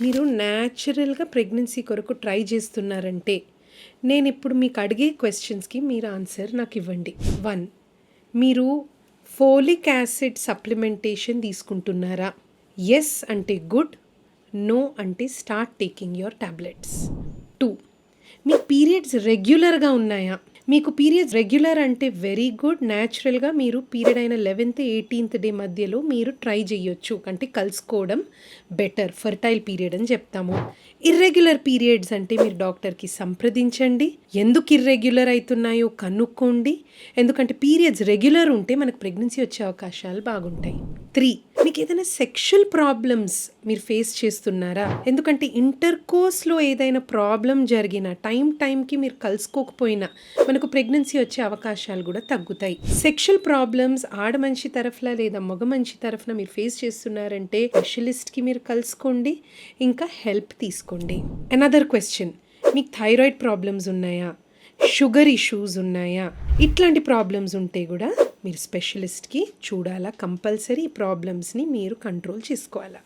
మీరు న్యాచురల్గా ప్రెగ్నెన్సీ కొరకు ట్రై చేస్తున్నారంటే నేను ఇప్పుడు మీకు అడిగే క్వశ్చన్స్కి మీరు ఆన్సర్ నాకు ఇవ్వండి. వన్ మీరు ఫోలిక్ యాసిడ్ సప్లిమెంటేషన్ తీసుకుంటున్నారా? ఎస్ అంటే గుడ్ నో అంటే start taking your tablets. Two me periods రెగ్యులర్గా ఉన్నాయా? మీకు పీరియడ్స్ రెగ్యులర్ అంటే వెరీ గుడ్ న్యాచురల్గా మీరు పీరియడ్ అయిన లెవెన్త్ ఎయిటీన్త్ డే మధ్యలో మీరు ట్రై చేయొచ్చు. అంటే కలుసుకోవడం బెటర్ ఫర్టైల్ పీరియడ్ అని చెప్తాము. ఇర్రెగ్యులర్ పీరియడ్స్ అంటే మీరు డాక్టర్కి సంప్రదించండి. ఎందుకు ఇర్రెగ్యులర్ అవుతున్నాయో కనుక్కోండి. ఎందుకంటే పీరియడ్స్ రెగ్యులర్ ఉంటే మనకు ప్రెగ్నెన్సీ వచ్చే అవకాశాలు బాగుంటాయి. త్రీ మీకు ఏదైనా సెక్షువల్ ప్రాబ్లమ్స్ మీరు ఫేస్ చేస్తున్నారా? ఎందుకంటే ఇంటర్ కోర్స్లో ఏదైనా ప్రాబ్లం జరిగినా టైం టైంకి మీరు కలుసుకోకపోయినా మనకు ప్రెగ్నెన్సీ వచ్చే అవకాశాలు కూడా తగ్గుతాయి. సెక్షువల్ ప్రాబ్లమ్స్ ఆడ మనిషి తరఫున లేదా మగ మనిషి తరఫున మీరు ఫేస్ చేస్తున్నారంటే స్పెషలిస్ట్కి మీరు కలుసుకోండి ఇంకా హెల్ప్ తీసుకోండి. అనదర్ క్వశ్చన్ మీకు థైరాయిడ్ ప్రాబ్లమ్స్ ఉన్నాయా? షుగర్ ఇష్యూస్ ఉన్నాయా? ఇట్లాంటి ప్రాబ్లమ్స్ ఉంటే కూడా మీరు స్పెషలిస్ట్కి చూడాలా కంపల్సరీ ఈ ప్రాబ్లమ్స్ని మీరు కంట్రోల్ చేసుకోవాలా.